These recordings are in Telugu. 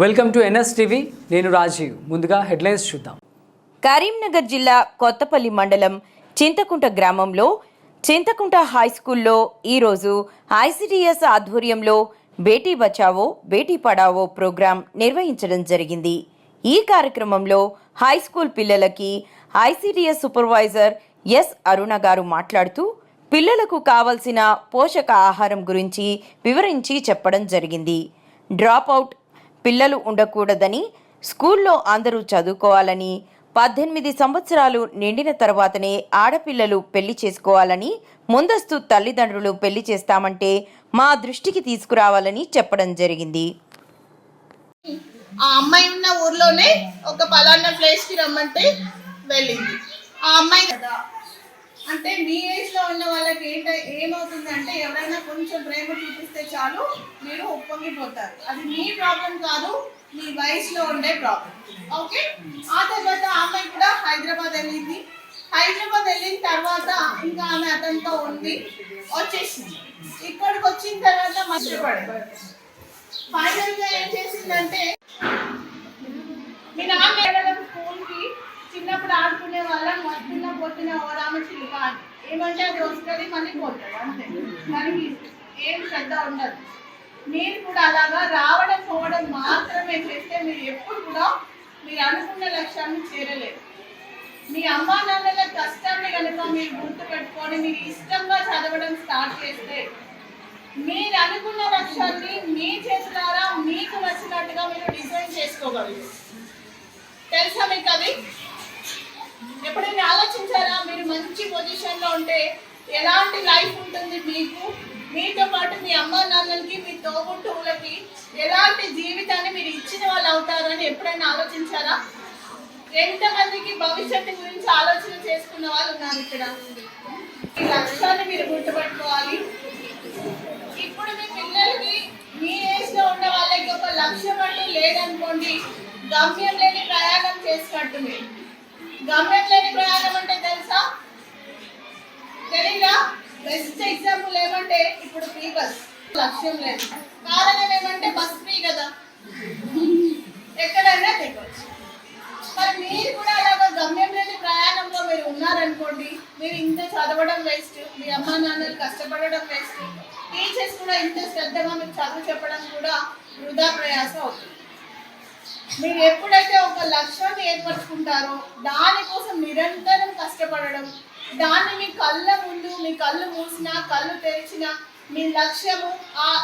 Welcome to NS TV. నేను రాజీవ్. ముందుగా హెడ్లైన్స్ చూద్దాం. కరీంనగర్ జిల్లా కొత్తపల్లి మండలం చింతకుంట గ్రామంలో చింతకుంట హై స్కూల్లో ఈరోజు ఐసిడిఎస్ ఆధ్వర్యంలో బేటీ బచావో బేటీ పడావో ప్రోగ్రాం నిర్వహించడం జరిగింది. ఈ కార్యక్రమంలో హై స్కూల్ పిల్లలకి ఐసిడిఎస్ సూపర్వైజర్ ఎస్ అరుణ గారు మాట్లాడుతూ పిల్లలకు కావలసిన పోషక ఆహారం గురించి వివరించి చెప్పడం జరిగింది. డ్రాప్ అవుట్ పిల్లలు ఉండకూడదని స్కూల్లో అందరూ చదువుకోవాలని పద్దెనిమిది సంవత్సరాలు నిండిన తర్వాతనే ఆడపిల్లలు పెళ్ళి చేసుకోవాలని ముందస్తు తల్లిదండ్రులు పెళ్ళి చేస్తామంటే మా దృష్టికి తీసుకురావాలని చెప్పడం జరిగింది. ఆ అమ్మాయి ఉన్న ఊర్లోనే ఒక పలానా ప్లేస్కి రమ్మంటే వెళ్ళింది. ఆ అమ్మాయి కదా అంటే మీ ఏజ్లో ఉన్న వాళ్ళకి ఏంట ఏమవుతుందంటే ఎవరైనా కొంచెం ప్రేమ చూపిస్తే చాలు మీరు ఒప్పొంగిపోతారు అది మీ ప్రాబ్లం కాదు మీ వయసులో ఉండే ప్రాబ్లం ఓకే? ఆ తర్వాత ఆమె కూడా హైదరాబాద్ వెళ్ళింది. హైదరాబాద్ వెళ్ళిన తర్వాత ఇంకా ఆమె అతనితో ఉంది వచ్చేసింది. ఇక్కడికి వచ్చిన తర్వాత మర్చిపడే ఫైనల్గా ఏం చేసిందంటే మీ నాన్న చిన్నప్పుడు ఆడుకునే వాళ్ళం వస్తున్న పోతున్న ఓరామ చిలుక అని. ఏమంటే అది వస్తుంది మళ్ళీ పోతుంది అంతే. మనకి ఏం శ్రద్ధ ఉండదు. మీరు కూడా అలాగా రావడం పోవడం మాత్రమే చేస్తే మీరు ఎప్పుడు కూడా మీరు అనుకున్న లక్ష్యాన్ని చేరలేరు. మీ అమ్మా నాన్నల కష్టాన్ని కనుక మీరు గుర్తు పెట్టుకొని మీరు ఇష్టంగా చదవడం స్టార్ట్ చేస్తే మీరు అనుకున్న లక్ష్యాన్ని మీ చేతులారా మీకు నచ్చినట్టుగా మీరు డిజైన్ చేసుకోగలరు. తెలుసా మీకు అది? ఎప్పుడైనా ఆలోచించారా? మీరు మంచి పొజిషన్లో ఉంటే ఎలాంటి లైఫ్ ఉంటుంది మీకు? మీతో పాటు మీ అమ్మ నాన్నలకి మీ తోబుట్టువులకి ఎలాంటి జీవితాన్ని మీరు ఇచ్చిన వాళ్ళు అవుతారని ఎప్పుడైనా ఆలోచించారా? ఎంతమందికి భవిష్యత్తు గురించి ఆలోచన చేసుకున్న వాళ్ళు ఉన్నారు ఇక్కడ? ఈ లక్ష్యాన్ని మీరు గుర్తుపెట్టుకోవాలి. ఇప్పుడు మీ పిల్లలకి మీ ఏజ్లో ఉన్న వాళ్ళకి ఒక లక్ష్యం అంటూ లేదనుకోండి గమ్యం లేని ప్రయాణం చేసినట్టు మీరు గమనట్లేని లేని ప్రయాణం అంటే తెలుసా? తెలియదా బెస్ట్ ఎగ్జాంపుల్ ఏమంటే ఇప్పుడు ఫ్రీ బస్ లక్ష్యం లేదు. కారణం ఏమంటే బస్ ఫ్రీ కదా. ఎక్కడైనా దిగవచ్చు మరి మీరు కూడా అలాగ గమ్యం లేని ప్రయాణంలో మీరు ఉన్నారనుకోండి మీరు ఇంత చదవడం వేస్ట్ మీ అమ్మా నాన్నలు కష్టపడడం వేస్ట్ టీచర్స్ కూడా ఇంత శ్రద్ధగా మీకు చదువు చెప్పడం కూడా వృధా ప్రయాసం అవుతుంది. మీరు ఎప్పుడైతే ఒక లక్ష్యాన్ని ఏర్పరచుకుంటారో దానికోసం నిరంతరం కష్టపడడం దాన్ని మీ కళ్ళ ముందు మీ కళ్ళు మూసినా కళ్ళు తెరిచినా మీ లక్ష్యము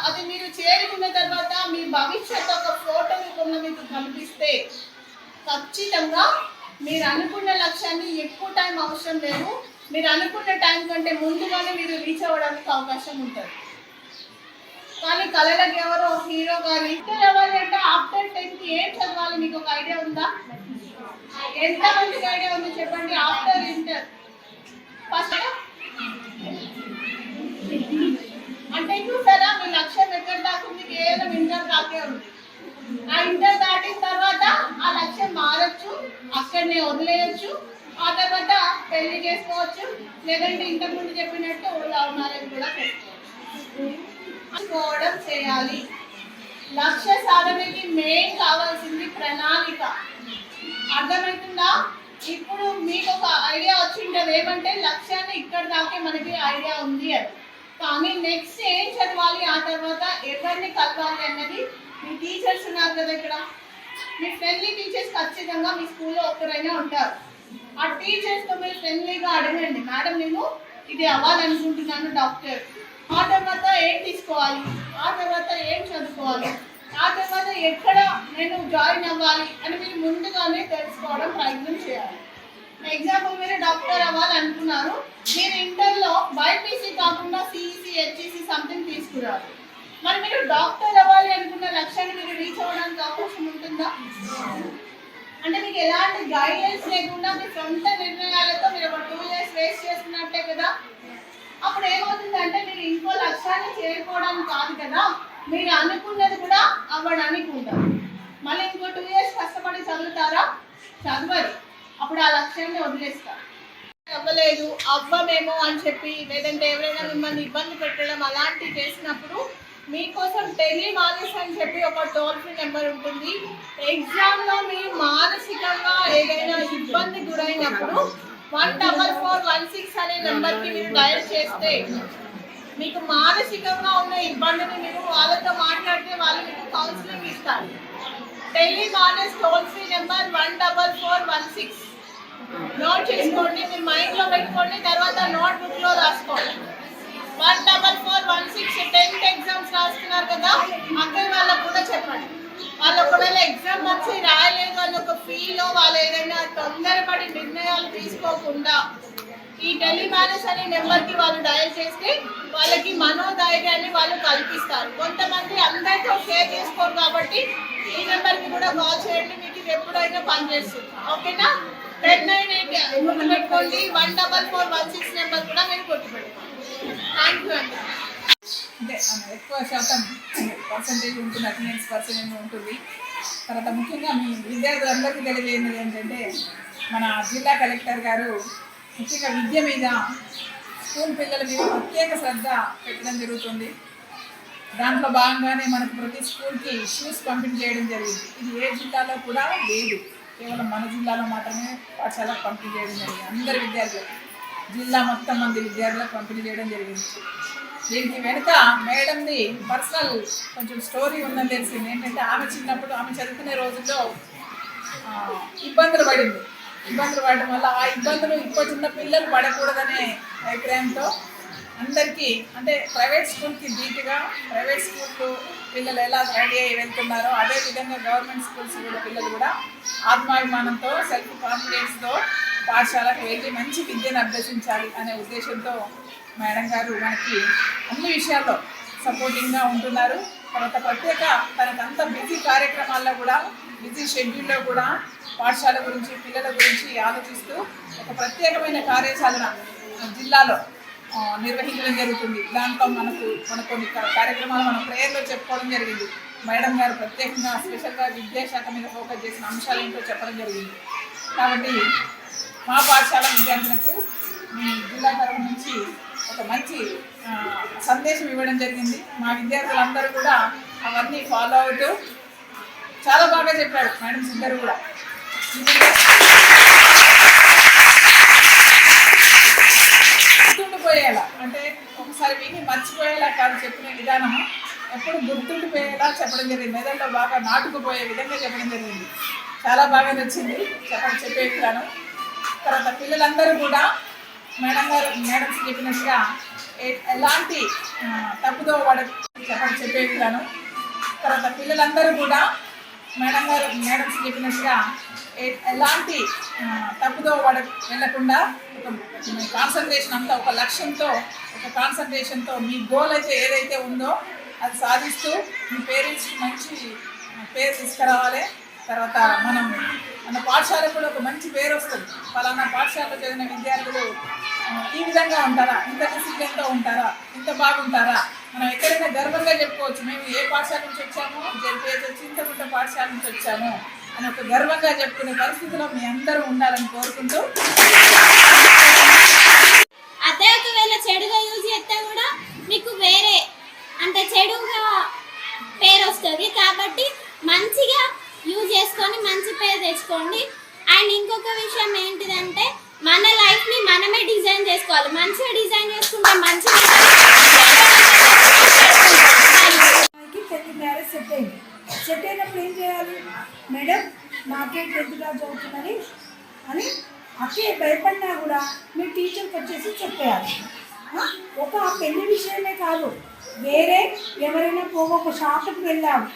అది మీరు చేరుకున్న తర్వాత మీ భవిష్యత్తు ఒక ఫోటో రూపంలో మీకు కనిపిస్తే ఖచ్చితంగా మీరు అనుకున్న లక్ష్యాన్ని ఎక్కువ టైం అవసరం లేదు. మీరు అనుకున్న టైం కంటే ముందుగానే మీరు రీచ్ అవ్వడానికి అవకాశం ఉంటుంది. కానీ కళలకు ఎవరో హీరో కానీ ఇంటర్ అవ్వాలి అంటే ఆఫ్టర్ టెన్త్ ఏం చదవాలి? మీకు ఒక ఐడియా ఉందా? ఎంత మందికి ఐడియా ఉంది చెప్పండి? After inter. ఫస్ట్ అంటే చూసారా? మీ లక్ష్యం ఎక్కడ దాకా ఉంది? కేవలం ఇంటర్ దాకే ఉంది. ఆ ఇంటర్ దాటిన తర్వాత ఆ లక్ష్యం మారచ్చు అక్కడనే వదిలేయచ్చు ఆ తర్వాత పెళ్ళి చేసుకోవచ్చు లేదంటే ఇంతకుముందు చెప్పినట్టు లవ్ మ్యారేజ్ కూడా చేసుకోవచ్చు తెలుసుకోవడం చేయాలి. లక్ష్య సాధనకి మెయిన్ కావాల్సింది ప్రణాళిక. అర్థమవుతుందా? ఇప్పుడు మీకు ఒక ఐడియా వచ్చి ఏమంటే లక్ష్యాన్ని ఇక్కడ దాకే మనకి ఐడియా ఉంది అని. కానీ నెక్స్ట్ ఏం చదవాలి? ఆ తర్వాత ఎవరిని కలవాలి అన్నది మీ టీచర్స్ ఉన్నారు కదా ఇక్కడ. మీ ఫ్రెండ్లీ టీచర్స్ ఖచ్చితంగా మీ స్కూల్లో ఒక్కరైనా ఉంటారు. ఆ టీచర్స్తో మీరు ఫ్రెండ్లీగా అడగండి. మేడం నేను ఇది అవ్వాలనుకుంటున్నాను డాక్టర్ ఆ తర్వాత ఏం తీసుకోవాలి? ఆ తర్వాత ఏం చదువుకోవాలి? ఆ తర్వాత ఎక్కడ నేను జాయిన్ అవ్వాలి అని మీరు ముందుగానే తెలుసుకోవడం ప్రయత్నం చేయాలి. ఎగ్జాంపుల్ మీరు డాక్టర్ అవ్వాలి అనుకున్నారు మీరు ఇంటర్లో బైపీసీ కాకుండా సిఈసి హెచ్ఈసి సంథింగ్ తీసుకురారు. మరి మీరు డాక్టర్ అవ్వాలి అనుకున్న లక్ష్యాన్ని మీరు రీచ్ అవ్వడానికి అవకాశం ఉంటుందా? అంటే మీకు ఎలాంటి గైడెన్స్ లేకుండా మీ సొంత నిర్ణయాలతో మీరు ఒక టూ ఇయర్స్ వేస్ట్ చేస్తున్నట్టే కదా? అప్పుడు ఏమవుతుందంటే మీరు ఇంకో లక్ష్యాన్ని చేరుకోవడానికి కాదు కదా మీరు అనుకున్నది కూడా అవ్వడానికి ఉండదు మళ్ళీ ఇంకో టూ ఇయర్స్ కష్టపడి చదువుతారా? చదవరు. అప్పుడు ఆ లక్ష్యాన్ని వదిలేస్తారు. అవ్వలేదు అవ్వమేమో అని చెప్పి లేదంటే ఎవరైనా మిమ్మల్ని ఇబ్బంది పెట్టడం అలాంటివి చేసినప్పుడు మీకోసం టెలి మానస్ అని చెప్పి ఒక టోల్ ఫ్రీ నెంబర్ ఉంటుంది. ఎగ్జామ్లో మీ మీరు మానసికంగా ఏదైనా ఇబ్బంది గురైనప్పుడు one double four one six అనే నెంబర్కి మీరు డయల్ చేస్తే మీకు మానసికంగా ఉన్న ఇబ్బందిని మీరు వాళ్ళతో మాట్లాడితే వాళ్ళు మీకు కౌన్సిలింగ్ ఇస్తారు. Tele Manas toll free number one double four one six. Note చేసుకోండి మీరు మైండ్లో పెట్టుకోండి తర్వాత నోట్ బుక్లో రాసుకోండి. One double four one six tenth exams రాస్తున్నారు కదా అక్కడ వాళ్ళకు కూడా చెప్పండి. వాళ్ళు ఒకవేళ ఎగ్జామ్ వచ్చి రాయలేదు అని ఒక ఫీల్ వాళ్ళు ఏదైనా తొందరపడి నిర్ణయాలు తీసుకోకుండా ఈ టెలిమానస్ అనే నెంబర్కి వాళ్ళు డయల్ చేస్తే వాళ్ళకి మనోధైర్యాన్ని వాళ్ళు కల్పిస్తారు. కొంతమంది అందరితో షేర్ చేసుకోరు కాబట్టి ఈ నెంబర్కి కూడా కాల్ చేయండి మీకు ఇది ఎప్పుడైనా పనిచేస్తుంది ఓకేనా? టెన్ నైన్ ఎయిట్ గుర్తుపెట్టుకోండి one double four one six number కూడా మీరు గుర్తుపెట్టుకోండి. థ్యాంక్ యూ అండి. అంటే ఎక్కువ శాతం పర్సంటేజ్ ఉంటుంది అటెండెన్స్ పర్సంటేజ్ ఉంటుంది. తర్వాత ముఖ్యంగా మీ విద్యార్థులందరికీ తెలియజేయడం ఏంటంటే మన జిల్లా కలెక్టర్ గారు ముఖ్యంగా విద్య మీద స్కూల్ పిల్లల మీద ప్రత్యేక శ్రద్ధ పెట్టడం జరుగుతుంది. దాంట్లో భాగంగానే మనకు ప్రతి స్కూల్కి షూస్ పంపిణీ చేయడం జరిగింది. ఇది ఏ జిల్లాలో కూడా లేదు. కేవలం మన జిల్లాలో మాత్రమే పాఠశాలకు పంపిణీ చేయడం జరిగింది. అందరి విద్యార్థులకు జిల్లా మొత్తం మంది విద్యార్థులకు పంపిణీ చేయడం జరిగింది. దీనికి వెనుక మేడంది పర్సనల్ కొంచెం స్టోరీ ఉందని తెలిసింది. ఏంటంటే ఆమె చిన్నప్పుడు ఆమె చదువుకునే రోజుల్లో ఇబ్బందులు పడింది. ఇబ్బందులు పడడం వల్ల ఆ ఇబ్బందులు ఇంకో చిన్న పిల్లలు పడకూడదనే అభిప్రాయంతో అందరికీ అంటే ప్రైవేట్ స్కూల్కి ధీటుగా ప్రైవేట్ స్కూల్ పిల్లలు ఎలా రెడీ అయ్యి వెళ్తున్నారో అదే విధంగా గవర్నమెంట్ స్కూల్స్ కూడా పిల్లలు కూడా ఆత్మాభిమానంతో సెల్ఫ్ కాన్ఫిడెన్స్తో పాఠశాలకు వెళ్ళి మంచి విద్యను అభ్యసించాలి అనే ఉద్దేశంతో మేడం గారు మనకి అన్ని విషయాల్లో సపోర్టింగ్గా ఉంటున్నారు. తర్వాత ప్రత్యేక తనకంత బిజీ కార్యక్రమాల్లో కూడా బిజీ షెడ్యూల్లో కూడా పాఠశాల గురించి పిల్లల గురించి ఆలోచిస్తూ ఒక ప్రత్యేకమైన కార్యశాలన జిల్లాలో నిర్వహించడం జరుగుతుంది. దాంట్లో మనకు మన కొన్ని కార్యక్రమాలు మన ప్రేయర్లో చెప్పుకోవడం జరిగింది. మేడం గారు ప్రత్యేకంగా స్పెషల్గా విద్యాశాఖ మీద ఫోకస్ చేసిన అంశాలు ఏంటో చెప్పడం జరిగింది. కాబట్టి మా పాఠశాల విద్యార్థులకు మీ జిల్లా తరఫు నుంచి ఒక మంచి సందేశం ఇవ్వడం జరిగింది. మా విద్యార్థులందరూ కూడా అవన్నీ ఫాలో అవుతూ చాలా బాగా చెప్పారు మేడమ్స్ ఇద్దరు కూడా. గుర్తుండిపోయేలా అంటే ఒకసారి విని మర్చిపోయేలా కాదు చెప్పిన విధానం. ఎప్పుడు గుర్తుండిపోయేలా చెప్పడం జరిగింది. మెదడులో బాగా నాటుకుపోయే విధంగా చెప్పడం జరిగింది. చాలా బాగా నచ్చింది చెప్పడం చెప్పే విధానం. తర్వాత పిల్లలందరూ కూడా మేడం గారు మేడమ్స్ చెప్పినట్టుగా ఎలాంటి తప్పుదో పడ చెప్పడం చెప్పే తర్వాత పిల్లలందరూ కూడా మేడం గారు మేడమ్స్ చెప్పినట్టుగా ఎలాంటి తప్పుదో పడ వెళ్ళకుండా ఒక కాన్సన్ట్రేషన్ అంతా ఒక లక్ష్యంతో ఒక కాన్సన్ట్రేషన్తో మీ గోల్ అయితే ఏదైతే ఉందో అది సాధిస్తూ మీ పేరెంట్స్కి మంచి పేరు తీసుకురావాలి. తర్వాత మనం మన పాఠశాలకు కూడా ఒక మంచి పేరు వస్తుంది. ఫలానా పాఠశాలలో చదివిన విద్యార్థులు ఈ విధంగా ఉంటారా? ఇంత డిసిప్లిన్తో ఉంటారా? ఇంత బాగుంటారా? మనం ఎక్కడైనా గర్వంగా చెప్పుకోవచ్చు. మేము ఏ పాఠశాల నుంచి వచ్చాము? జెడ్పీహెచ్ వచ్చి ఇంతకుంట పాఠశాల నుంచి వచ్చాము అని ఒక గర్వంగా చెప్పుకునే పరిస్థితిలో మీ అందరూ ఉండాలని కోరుకుంటూ అదే ఒకవేళ చెడుగా యూజ్ చేస్తే కూడా మీకు వేరే అంటే చెడుగా పేరు వస్తుంది. కాబట్టి మంచిగా యూజ్ చేసుకొని మంచి పేరు తెచ్చుకోండి. అండ్ ఇంకొక విషయం ఏంటిదంటే మన లైఫ్ని మనమే డిజైన్ చేసుకోవాలి. మంచిగా డిజైన్ చేసుకుంటే మంచిగా టెన్త్ మ్యారేజ్ సెట్ అయింది. సెట్ అయినప్పుడు ఏం చేయాలి? మేడం నాకే టెన్త్ క్లాస్ చదువుతుందని అని అక్కే భయపడినా కూడా మీ టీచర్కి వచ్చేసి చెప్పేయాలి. ఒక పెళ్ళి విషయమే కాదు. వేరే ఎవరైనా పోగా ఒక షాప్కి వెళ్ళాము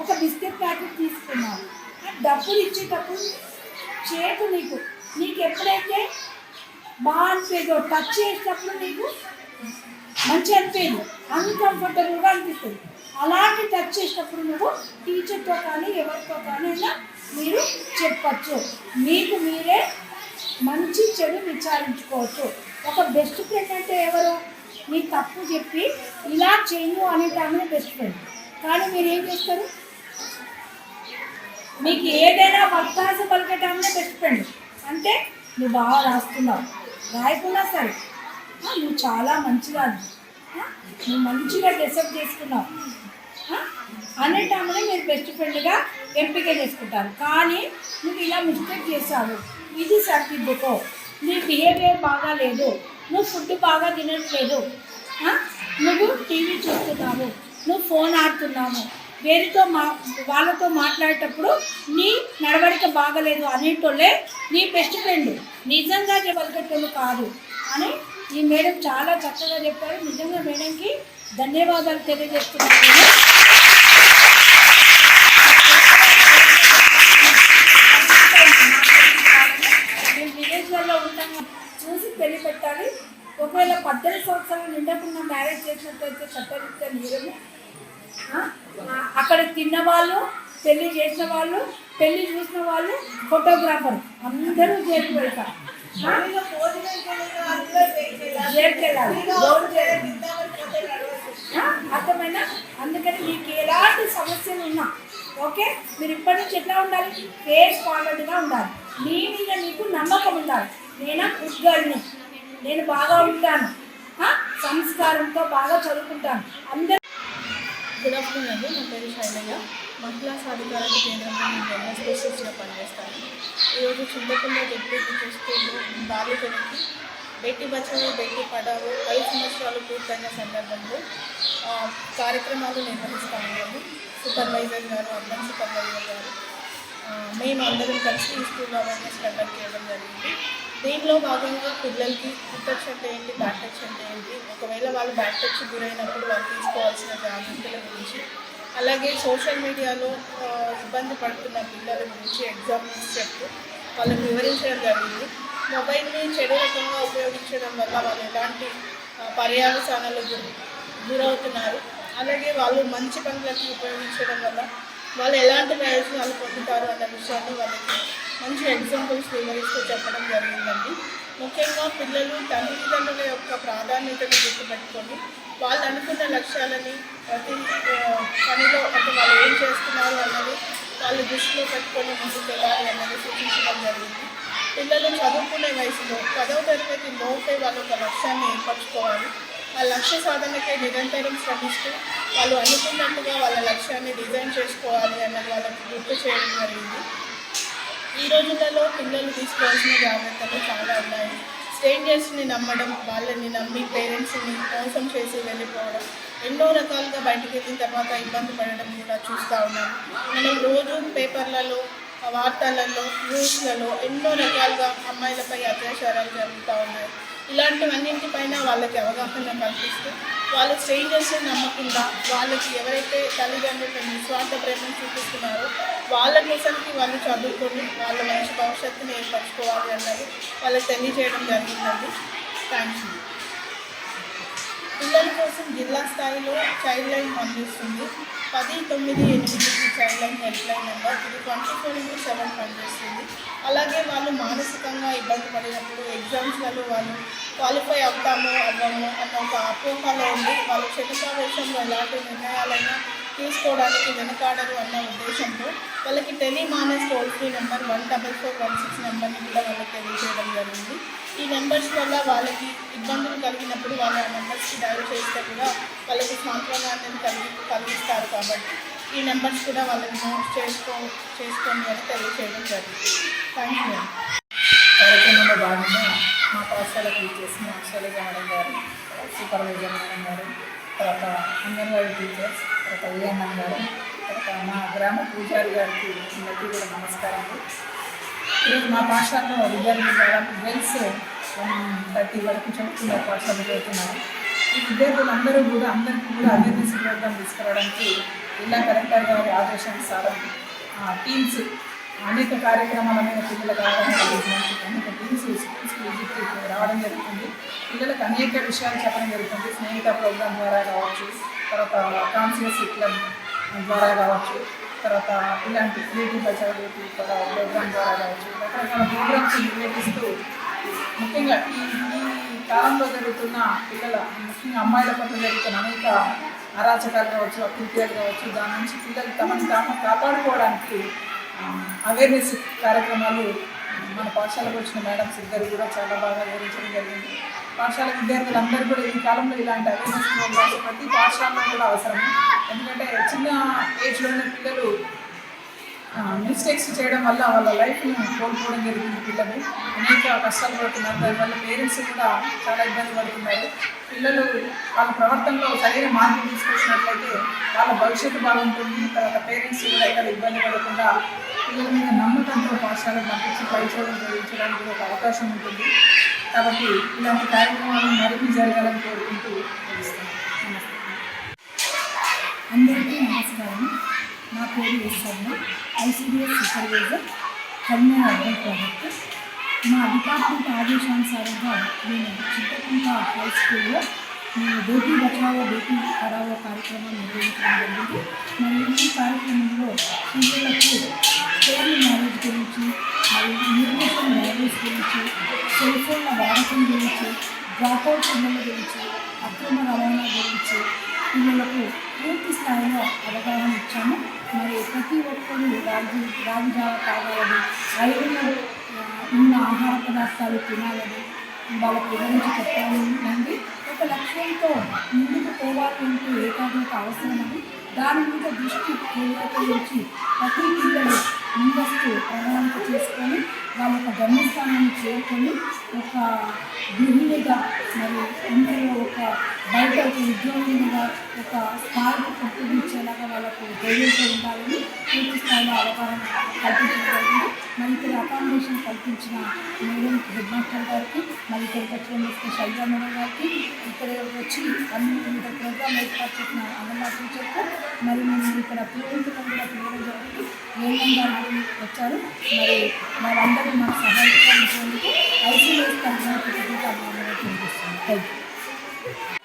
ఒక బిస్కెట్ ప్యాకెట్ తీసుకున్నావు. డబ్బులు ఇచ్చేటప్పుడు చేతు నీకు. నీకు ఎప్పుడైతే బాగా అనిపించదో టచ్ చేసేటప్పుడు నీకు మంచి అనిపించదు. అన్కంఫర్టబుల్గా అనిపిస్తుంది. అలాంటి టచ్ చేసేటప్పుడు నువ్వు టీచర్తో కానీ ఎవరితో కానీ అయినా మీరు చెప్పచ్చు. మీకు మీరే మంచి చెడు విచారించుకోవచ్చు. ఒక బెస్ట్ ఫ్రెండ్ అంటే ఎవరు? నీ తప్పు చెప్పి ఇలా చెయ్యు అనేటామే బెస్ట్ ఫ్రెండ్ కానీ మీరు ఏం చేస్తారు? మీకు ఏదైనా వత్తాస పలికటామే బెస్ట్ ఫ్రెండ్ అంటే నువ్వు బాగా రాస్తున్నావు. రాయకున్నా సరే నువ్వు చాలా మంచిగా నువ్వు మంచిగా డెసప్ చేసుకున్నావు. అనే టైంలో మీరు బెస్ట్ ఫ్రెండ్గా ఎంపిక చేసుకుంటారు. కానీ నువ్వు ఇలా మిస్టేక్ చేశావు. ఇది సరిదిద్దుకో. నీ బిహేవియర్ బాగా లేదు. నువ్వు ఫుడ్ బాగా తినట్లేదు. నువ్వు టీవీ చూస్తున్నావు. నువ్వు ఫోన్ ఆడుతున్నావు. వేరితో మా వాళ్ళతో మాట్లాడేటప్పుడు నీ నడవడిక బాగలేదు అనేటోళ్ళే నీ బెస్ట్ ఫ్రెండ్ నిజంగా చెప్పగలిగేటోళ్ళు కాదు అని ఈ మేడం చాలా చక్కగా చెప్పారు. నిజంగా మేడంకి ధన్యవాదాలు తెలియజేస్తున్నాను. విలేజ్లలో ఉంటాం. చూసి పెళ్ళి పెట్టాలి ఒకవేళ పద్దెనిమిది సంవత్సరాలు నిండకుండా మ్యారేజ్ చేసినట్లయితే చట్టరీత్యా నేరము అక్కడ తిన్న వాళ్ళు పెళ్ళి చేసిన వాళ్ళు పెళ్ళి చూసిన వాళ్ళు ఫోటోగ్రాఫర్ అందరూ జైలుకి వెళ్తారు. అర్థమైనా అందుకని మీకు ఎలాంటి సమస్యలు ఉన్నా ఓకే? మీరు ఇప్పటి నుంచి ఎట్లా ఉండాలి? ఫేస్ ఫార్వర్డ్గా ఉండాలి. నీ మీద నీకు నమ్మకం ఉండాలి. నేను గుడ్ నేను బాగా ఉంటాను. సంస్కారంతో బాగా చదువుకుంటాను. అందరూ గుడ్ ఆఫ్టర్నూన్ అండి నా పేరు శైలయ్య మహిళా సాధికారత కేంద్రంలో నేను జనరల్ స్పెషలిస్ట్గా పనిచేస్తాను ఈరోజు చింతకుండ జడ్పీ స్కూల్లో బాలికలకి బేటీ బచావో బేటీ పడావో ఐదు సంవత్సరాలు పూర్తయిన సందర్భంలో కార్యక్రమాలు నిర్వహిస్తూ ఉన్నాము. సూపర్వైజర్ గారు అర్బన్ సూపర్వైజర్ గారు మేము అందరం కలిసి ఈ స్కూల్ అవేర్నెస్ కండక్ట్ చేయడం జరిగింది. దీనిలో భాగంగా పిల్లలకి గుడ్ టచ్ అంటే ఏంటి? బ్యాక్ టచ్ అంటే ఏంటి? ఒకవేళ వాళ్ళు బ్యాక్ టచ్ గురైనప్పుడు వాళ్ళు తీసుకోవాల్సిన జాగ్రత్తల గురించి అలాగే సోషల్ మీడియాలో ఇబ్బంది పడుతున్న పిల్లల గురించి ఎగ్జాంపుల్స్ చెప్తూ వాళ్ళకి వివరించడం జరిగింది. మొబైల్ని చెడు రకంగా ఉపయోగించడం వల్ల వాళ్ళు ఎలాంటి పర్యావసానాలు గురి గురవుతున్నారు. అలాగే వాళ్ళు మంచి పనులకి ఉపయోగించడం వల్ల వాళ్ళు ఎలాంటి ప్రయోజనాలు పొందుతారు అన్న విషయాన్ని వాళ్ళకి మంచి ఎగ్జాంపుల్స్ వివరిస్తూ చెప్పడం జరిగిందండి. ముఖ్యంగా పిల్లలు తల్లిదండ్రుల యొక్క ప్రాధాన్యతను గుర్తుపెట్టుకొని వాళ్ళు అనుకున్న లక్ష్యాలని ప్రతి పనిలో అంటే వాళ్ళు ఏం చేస్తున్నారు అన్నది వాళ్ళు దృష్టిలో పెట్టుకొని ముందుకు వెళ్ళాలి అన్నది సూచించడం జరిగింది. పిల్లలు చదువుకునే వయసులో పదవ తరగతి లోపే వాళ్ళు ఒక లక్ష్యాన్ని ఏర్పరచుకోవాలి. ఆ లక్ష్య సాధనకై నిరంతరం శ్రమిస్తూ వాళ్ళు అనుకున్నట్టుగా వాళ్ళ లక్ష్యాన్ని డిజైన్ చేసుకోవాలి అన్నది వాళ్ళకి గుర్తు చేయడం జరిగింది. ఈ రోజులలో పిల్లలు తీసుకోవాల్సిన జాగ్రత్తలు చాలా ఉన్నాయి. స్ట్రేంజర్స్ని నమ్మడం వాళ్ళని నమ్మి పేరెంట్స్ని మోసం చేసి వెళ్ళిపోవడం ఎన్నో రకాలుగా బయటకు వెళ్ళిన తర్వాత ఇబ్బంది పడడం కూడా చూస్తూ ఉన్నాం. మనం రోజు పేపర్లలో వార్తలలో న్యూస్లలో ఎన్నో రకాలుగా అమ్మాయిలపై అత్యాచారాలు జరుగుతూ ఉన్నాయి. ఇలాంటివన్నింటిపైన వాళ్ళకి అవగాహన కల్పిస్తూ వాళ్ళ స్ట్రేంజర్స్ని నమ్మకుండా వాళ్ళకి ఎవరైతే తల్లిదండ్రులు నిస్వార్థ ప్రేమను చూపిస్తున్నారో వాళ్ళ నిజానికి వాళ్ళు చదువుకొని వాళ్ళ మంచి భవిష్యత్తుని ఏర్పరచుకోవాలి అన్నది వాళ్ళకి తెలియజేయడం జరిగిందండి. థ్యాంక్స్ పిల్లల కోసం జిల్లా స్థాయిలో చైల్డ్ లైన్ పనిచేస్తుంది. పది తొమ్మిది ఎనిమిది child line help line number ఇది ట్వంటీ ఫోర్ ఇంటూ సెవెన్ పనిచేస్తుంది. అలాగే వాళ్ళు మానసికంగా ఇబ్బంది పడినప్పుడు ఎగ్జామ్స్లలో వాళ్ళు క్వాలిఫై అవుతామో అవ్వమో అన్న ఒక అపోహలో ఉండి వాళ్ళు క్షణికావేశంలో ఎలాంటి నిర్ణయాలైనా తీసుకోవడానికి వెనకాడరు అన్న ఉద్దేశంతో వాళ్ళకి TeleMANAS toll free number one double four one six నెంబర్ని కూడా వాళ్ళకి తెలియజేయడం జరిగింది. ఈ నెంబర్స్ వల్ల వాళ్ళకి ఇబ్బందులు కలిగినప్పుడు వాళ్ళ ఆ నెంబర్స్కి డైల్ చేస్తే కూడా వాళ్ళకి సాంప్రదాయాన్ని కలిగి కలిగిస్తారు కాబట్టి ఈ నెంబర్స్ కూడా వాళ్ళని నోట్ చేసుకో చేసుకోండి అని తెలియజేయడం జరిగింది. థ్యాంక్ యూ కార్యక్రమంలో భాగంగా మా పాఠశాలకు ఇచ్చేసిన శైలజ మేడం గారు సూపర్వైజర్ మేడం గారు తర్వాత అంగన్వాడీ టీచర్స్ తర్వాత ఏఎన్ఎం గారు తర్వాత మా గ్రామ పూజారి గారికి వచ్చినట్టు కూడా నమస్కారం. ఈరోజు మా పాఠశాలలో విద్యార్థులు దాదాపు గర్ల్స్ థర్టీ వరకు చదువుతున్న పాఠశాల చదువుతున్నారు. ఈ విద్యార్థులందరూ కూడా అందరికీ కూడా అవేర్నెస్ ప్రోగ్రామ్ తీసుకురావడానికి జిల్లా కలెక్టర్ గారి ఆదేశానుసారం టీమ్స్ అనేక కార్యక్రమాల మీద పిల్లలకు అనేక టీమ్స్ స్కూల్స్కి విజిట్ రావడం జరుగుతుంది. పిల్లలకు అనేక విషయాలు చెప్పడం జరుగుతుంది. స్నేహిత ప్రోగ్రామ్ ద్వారా కావచ్చు తర్వాత కాన్షియస్ క్లబ్ ద్వారా కావచ్చు తర్వాత ఇలాంటి క్రియేటివ్ బచావ్ బేటీ ప్రోగ్రామ్ ద్వారా కావచ్చు రకరకాల ప్రోగ్రామ్స్ నిర్వహిస్తూ ముఖ్యంగా ఈ ఈ కాలంలో జరుగుతున్న పిల్లల ముఖ్యంగా అమ్మాయిల పట్ల జరుగుతున్న అనేక అరాచకాలు కావచ్చు అకృత్యాలు కావచ్చు దాని నుంచి పిల్లలు తమను తాము కాపాడుకోవడానికి అవేర్నెస్ కార్యక్రమాలు మన పాఠశాలకు వచ్చిన మేడమ్స్ ఇద్దరు కూడా చాలా బాగా వివరించడం జరిగింది. పాఠశాల విద్యార్థులందరూ కూడా ఈ కాలంలో ఇలాంటి అవేర్నెస్ ప్రోగ్రామ్స్ ప్రతి పాఠశాలలో కూడా అవసరం ఎందుకంటే చిన్న ఏజ్లోనే పిల్లలు మిస్టేక్స్ చేయడం వల్ల వాళ్ళ లైఫ్ని కోల్పోవడం జరుగుతుంది పిల్లలు. అనేక కష్టాలు పడుతున్నారు. దానివల్ల పేరెంట్స్ కూడా చాలా ఇబ్బంది పడుతున్నారు. పిల్లలు వాళ్ళ ప్రవర్తనలో సరైన మార్పు తీసుకొచ్చినట్లయితే వాళ్ళ భవిష్యత్తు బాగుంటుంది. తర్వాత పేరెంట్స్ కూడా ఇక్కడ ఇబ్బంది పడకుండా పిల్లల మీద నమ్మకంతో పాఠశాలకు పంపించి పరిచయం చేయించడానికి కూడా ఒక అవకాశం ఉంటుంది. కాబట్టి ఇలాంటి కార్యక్రమాలు మరిన్ని జరగాలని కోరుకుంటూ నమస్తే. అందరికీ నమస్కారం. నా పేరు ఈశ్వర్ణ ఐసీడీఎస్ సూపర్వైజర్ కన్యా అర్బన్ ప్రాజెక్ట్. మా డిపార్ట్మెంట్ ఆదేశానుసారంగా నేను చిత్తకుంట హై స్కూల్లో నేను బేటీ బచావో బేటీ పడావో కార్యక్రమం నిర్వహించడం జరిగింది. మరియు ఈ కార్యక్రమంలో పిల్లలకు పేరు మ్యారేజ్ గురించి మరియు న్యూట్రిషన్ మ్యారేజ్ గురించి సెల్ఫోన్ల వాడకం గురించి డ్రాప్అవుట్ పిల్లల గురించి అక్రమ రవాణా గురించి పిల్లలకు పూర్తి స్థాయిలో అవగాహన ఇచ్చాము. మరి ప్రతి ఒక్కరూ రాగి రాగి జావ తాగాలని ఐరన్ ఉన్న ఆహార పదార్థాలు తినాలని వాళ్ళకి వివరించి చెప్పాలని ఒక లక్ష్యంతో ముందుకు పోవాలంటూ ఏకాగ్రత అవసరమని దాని మీద దృష్టి కేంద్రీకరించి ప్రతి పిల్లలు ముందస్తు ప్రణాళిక చేసుకొని వాళ్ళ యొక్క గమ్యస్థానాన్ని చేరుకొని ఒక గృహిణిగా మరి ఇంట్లో ఒక బయట ఒక ఉద్యోగినిగా ఒక స్థాయికి పుట్టించేలాగా వాళ్ళకు ధైర్యంతో ఉండాలని పూర్తి స్థాయిలో అవగాహన కల్పించడం జరిగింది. మరి ఇక్కడ అకామిడేషన్ కల్పించిన మేడం హెడ్ మాస్టర్ ఇక్కడికి వచ్చిన మిస్టర్ మేడం గారికి ఇక్కడ వచ్చి అన్ని వివిధ ప్రోగ్రామ్ ఏర్పాటు చేసిన అంగన్వాడీ టీచర్కు మరి మేము ఇక్కడ పిల్లలతో కూడా పిల్లలు జరిగి ఏఎం వచ్చారు? మరి వాళ్ళందరూ మాకు సహాయకంగా ఉంచేందుకు ఐసీఎస్ తరఫున కృతజ్ఞతలు థ్యాంక్ యూ